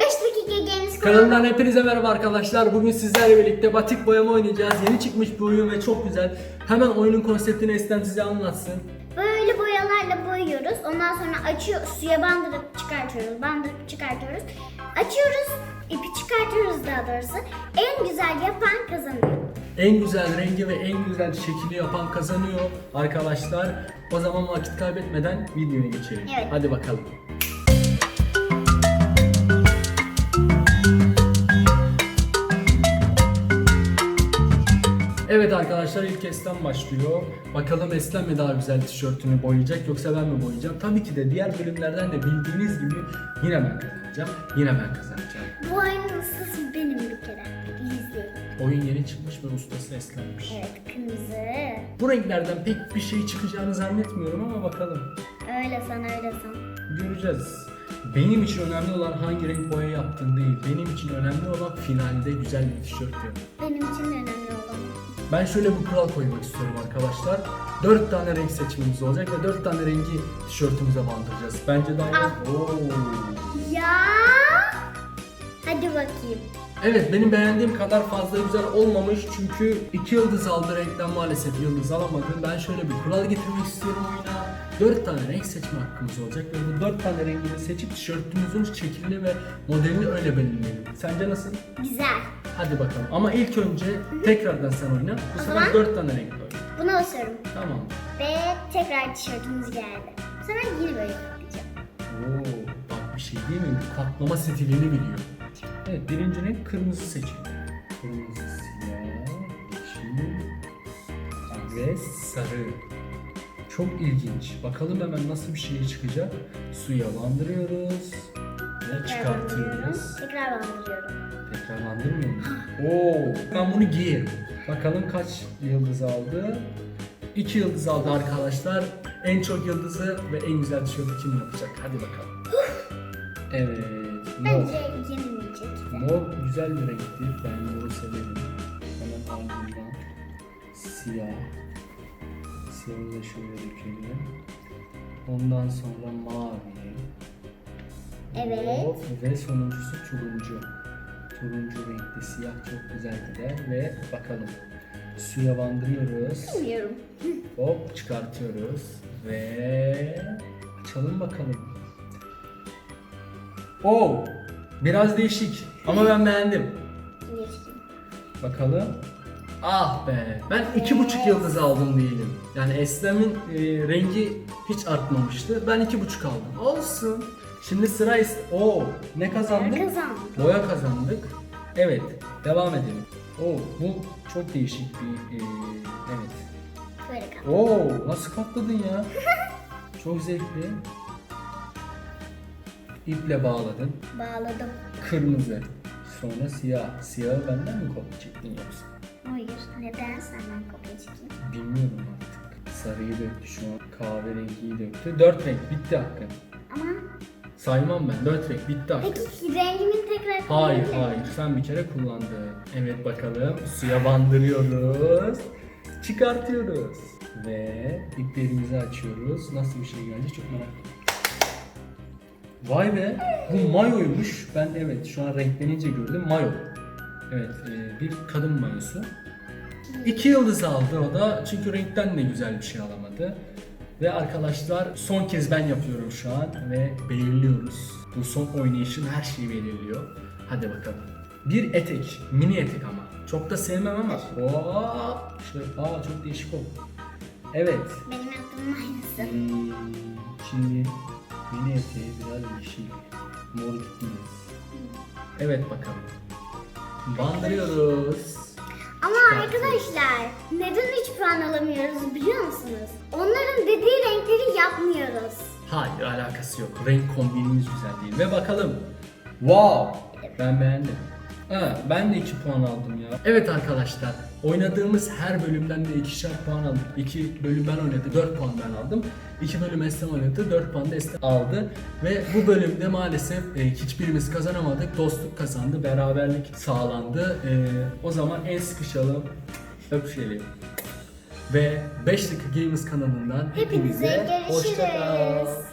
5 dakika Games Kanalından hepinize merhaba arkadaşlar. Bugün sizlerle birlikte batik boyama oynayacağız. Yeni çıkmış bir oyun ve çok güzel. Hemen oyunun konseptini Eslem size anlatsın. Böyle boyalarla boyuyoruz. Ondan sonra açıyor, suya bandırıp çıkartıyoruz. Bandırıp çıkartıyoruz. Açıyoruz, ipi çıkartıyoruz daha doğrusu. En güzel yapan kazanıyor. En güzel rengi ve en güzel şekli yapan kazanıyor arkadaşlar. O zaman vakit kaybetmeden videoya geçelim. Evet. Hadi bakalım. Arkadaşlar ilk Eslem başlıyor. Bakalım Eslem mi daha güzel tişörtünü boyayacak yoksa ben mi boyayacağım? Tabii ki de diğer bölümlerden de bildiğiniz gibi yine ben kazanacağım. Yine ben kazanacağım. Bu oyunun ustası benim bir kere. İzleyin. Oyun yeni çıkmış ve ustası Eslem'miş. Evet, kırmızı. Bu renklerden pek bir şey çıkacağını zannetmiyorum ama bakalım. Öyle san, öyle san. Göreceğiz. Benim için önemli olan hangi renk boya yaptığın değil. Benim için önemli olan finalde güzel bir tişört yap. Benim için de önemli olan. Ben şöyle bir kural koymak istiyorum arkadaşlar. 4 tane renk seçmemiz olacak ve 4 tane rengi tişörtümüze bandıracağız. Bence daha iyi. Ah. Oo. Ya. Hadi bakayım. Evet benim beğendiğim kadar fazla güzel olmamış çünkü 2 yıldız aldı renkten maalesef yıldız alamadım. Ben şöyle bir kural getirmek istiyorum oyuna. 4 tane renk seçme hakkımız olacak ve bu 4 tane rengini seçip tişörtümüzün şeklini ve modelini öyle belirleyelim. Sence nasıl? Güzel. Hadi bakalım. Ama ilk önce tekrardan sen oyna. Bu O sefer zaman- 4 tane renk koy. Buna basıyorum. Tamam. Ve tekrar tişörtümüz geldi. Bu sefer yine böyle yapacağım. Oo, bak bir şey değil mi? Katlama stilini biliyor. Evet, birinci renk kırmızı seçin. Kırmızı, siyah, yeşil ve sarı. Çok ilginç. Bakalım hemen nasıl bir şey çıkacak. Suya bandırıyoruz ve çıkartıyoruz. Tekrar bandırıyorum. Tekrar bandırmıyor muyum? Oo, ben bunu giyerim. Bakalım kaç yıldız aldı? 2 yıldız aldı arkadaşlar. En çok yıldızı ve en güzel tişörtü kim yapacak? Hadi bakalım. Evet. Mor. Bence yenilmeyecek. Mor güzel bir renktir. Ben moru severim. Hemen ardından siyah. Siyahı da şöyle dökelim. Ondan sonra mavi. Evet. Ve sonuncusu turuncu. Turuncu renkli siyah çok güzel gider ve bakalım. Suya bandırıyoruz. Bilmiyorum. Hop çıkartıyoruz ve açalım bakalım. Oo, biraz değişik ama ben beğendim. Bakalım. Ah be, ben iki buçuk yıldız aldım diyelim. Yani Eslem'in e, rengi hiç artmamıştı. Ben iki buçuk aldım. Olsun. Şimdi sıra Es... Oo, ne kazandık? Kazandım. Boya kazandık. Evet, devam edelim. Oo, bu çok değişik bir... e, evet. Böyle kaldı. Oo, nasıl katladın ya? Çok zevkli. İple bağladın. Bağladım. Kırmızı. Sonra siyah. Siyahı benden mi kopya çektin yoksa? Hayır. Neden senden kopya çekeyim? Bilmiyorum artık. Sarıyı döktü şu an. Kahverengiyi döktü. Dört renk bitti hakkın. Ama Saymam ben. Dört renk bitti hakkın. peki rengimin tekrar Hayır kullanabilir hayır sen bir kere kullandın. Evet bakalım suya bandırıyoruz. Çıkartıyoruz. Ve iplerimizi açıyoruz. Nasıl bir şey gelecek çok merak ediyorum. Vay be bu mayoymuş. Ben evet şu an renklenince gördüm mayo. Evet e, bir kadın mayosu. İki yıldız aldı o da çünkü renkten de güzel bir şey alamadı. Ve arkadaşlar son kez ben yapıyorum şu an ve belirliyoruz. Bu son oynayışın her şeyi belirliyor. Hadi bakalım. Bir etek, mini etek ama. Çok da sevmem ama. Oo, şöyle, aa çok değişik oldu. Evet. Benim yaptığımın aynısı. Hmm, şimdi mini eteği biraz yeşil. Mor gitmez. Evet bakalım. Bandırıyoruz. Ama arkadaşlar neden 3 puan alamıyoruz biliyor musunuz? Onların dediği renkleri yapmıyoruz. Hayır alakası yok. Renk kombinimiz güzel değil. Ve bakalım. Wow. Ben beğendim. Ha, ben de 2 puan aldım ya. Evet arkadaşlar. Oynadığımız her bölümden de ikişer puan aldık. 2 bölüm ben oynadım. 4 puan ben aldım. 2 bölüm Eslem oynadı. 4 puan da Eslem aldı. Ve bu bölümde maalesef e, hiçbirimiz kazanamadık. Dostluk kazandı. Beraberlik sağlandı. E, o zaman el sıkışalım. Öpüşelim. Ve 5 dakika Gamers kanalından Hepinize hepinize hoşça kal. görüşürüz.